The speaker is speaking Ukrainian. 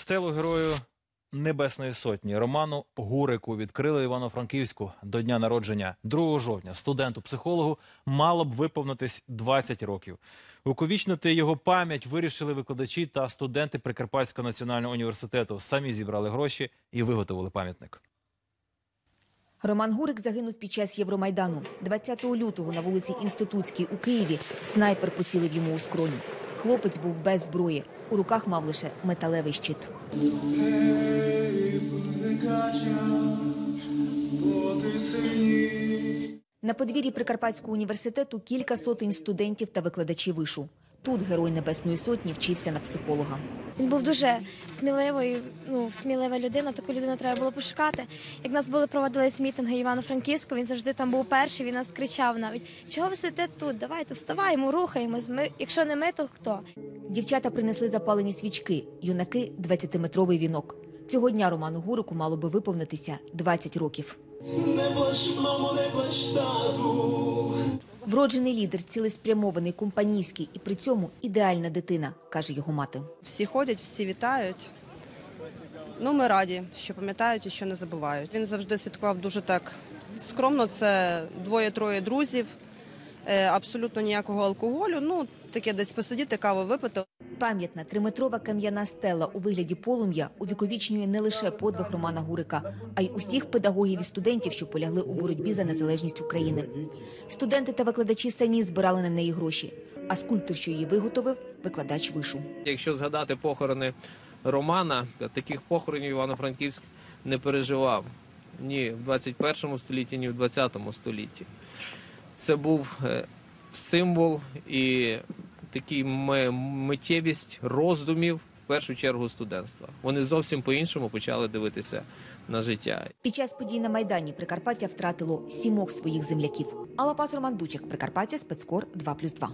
Стелу герою Небесної Сотні Роману Гурику відкрили Івано-Франківську до дня народження 2 жовтня. Студенту-психологу мало б виповнитись 20 років. Уковічнити його пам'ять вирішили викладачі та студенти Прикарпатського національного університету. Самі зібрали гроші і виготовили пам'ятник. Роман Гурик загинув під час Євромайдану. 20 лютого на вулиці Інститутській у Києві снайпер поцілив йому у скроню. Хлопець був без зброї. У руках мав лише металевий щит. На подвір'ї Прикарпатського університету кілька сотень студентів та викладачів вишу. Тут герой Небесної Сотні вчився на психолога. Він був дуже сміливий, ну смілива людина. Таку людину треба було пошукати. Як нас були проводились мітинги Івано-Франківську, він завжди там був перший. Він нас кричав навіть: чого ви сидите тут? Давайте вставаємо, рухаємось. Ми, якщо не ми, то хто? Дівчата принесли запалені свічки, юнаки 20-метровий вінок. Цього дня Роману Гурику мало би виповнитися 20 років. Не плач, мамо, не плач, тату. Вроджений лідер, цілеспрямований, компанійський і при цьому ідеальна дитина, каже його мати. Всі ходять, всі вітають. Ну, ми раді, що пам'ятають і що не забувають. Він завжди святкував дуже так скромно. Це двоє-троє друзів, е, абсолютно ніякого алкоголю. Ну, таке десь посидіти, каву випити. Пам'ятна триметрова кам'яна стела у вигляді полум'я увіковічнює не лише подвиг Романа Гурика, а й усіх педагогів і студентів, що полягли у боротьбі за незалежність України. Студенти та викладачі самі збирали на неї гроші, а скульптор, що її виготовив, викладач вишу. Якщо згадати похорони Романа, таких похоронів Івано-Франківськ не переживав ні в 21 столітті, ні в 20 столітті. Це був е, символ і такий миттєвість роздумів в першу чергу студентства. Вони зовсім по-іншому почали дивитися на життя. Під час подій на Майдані Прикарпаття втратило сімох своїх земляків. Алла Пас Роман Дучик, Прикарпаття, спецкор 2+,2.